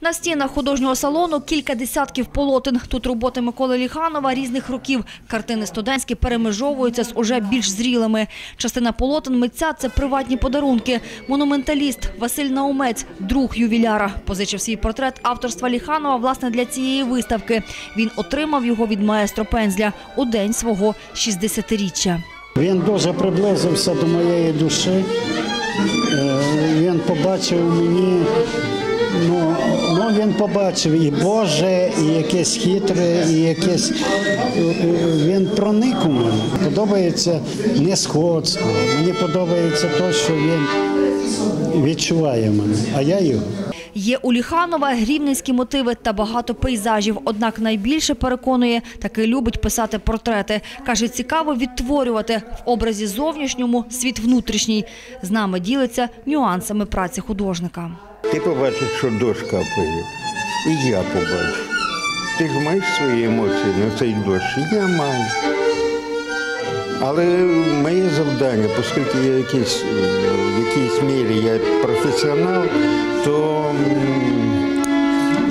На стінах художнього салону кілька десятків полотен. Тут роботи Миколи Ліханова різних років. Картини студентські перемежовуються з уже більш зрілими. Частина полотен митця – це приватні подарунки. Монументаліст Василь Наумець, друг ювіляра, позичив свій портрет авторства Ліханова власне для цієї виставки. Він отримав його від маестро Пензля у день свого 60-річчя. Він дуже приблизився до моєї душі. Е, Він побачив мені, він побачив і Боже, і якесь хитре, і якесь. е, е, Він проник у мене. Подобається несходство. Мені подобається те, що він відчуває мене, а я його. Є у Ліханова рівненські мотиви та багато пейзажів. Однак найбільше переконує, таки любить писати портрети. Каже, цікаво відтворювати в образі зовнішньому світ внутрішній. З нами ділиться нюансами праці художника. Ти побачиш, що дощ капає, і я побачу. Ти ж маєш свої емоції на цей дощ, я маю. Але моє завдання, оскільки я якийсь, е, в якійсь мірі я професіонал, то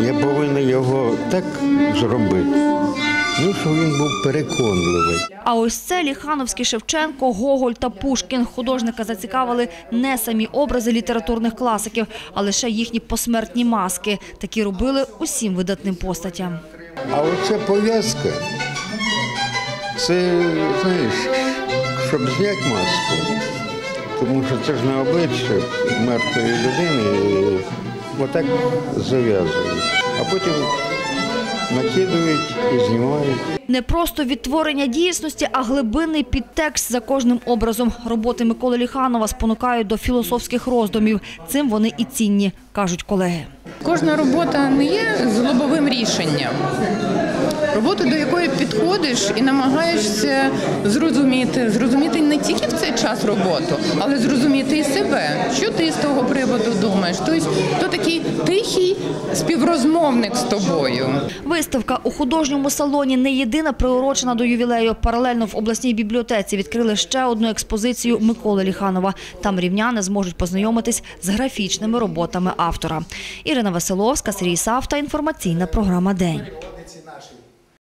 я повинен його так зробити, ну, щоб він був переконливий. А ось це Ліхановський Шевченко, Гоголь та Пушкін. Художника зацікавили не самі образи літературних класиків, а лише їхні посмертні маски. Такі робили усім видатним постатям. А оця пов'язка, це, знаєш, щоб зняти маску. Тому що це ж не обличчя мертвої людини, отак зав'язують. А потім накидують і знімають. Не просто відтворення дійсності, а глибинний підтекст за кожним образом. Роботи Миколи Ліханова спонукають до філософських роздумів. Цим вони і цінні, кажуть колеги. Кожна робота не є злобовим рішенням. Робота, до якої підходиш і намагаєшся зрозуміти, зрозуміти не тільки в цей час роботу, але зрозуміти і себе, що ти з того приводу думаєш. Тобто, то такий тихий співрозмовник з тобою. Виставка у художньому салоні не єдина приурочена до ювілею. Паралельно в обласній бібліотеці відкрили ще одну експозицію Миколи Ліханова. Там рівняни зможуть познайомитись з графічними роботами автора. Ірина Тетяна Василовська, Сергій Савта. Інформаційна програма День.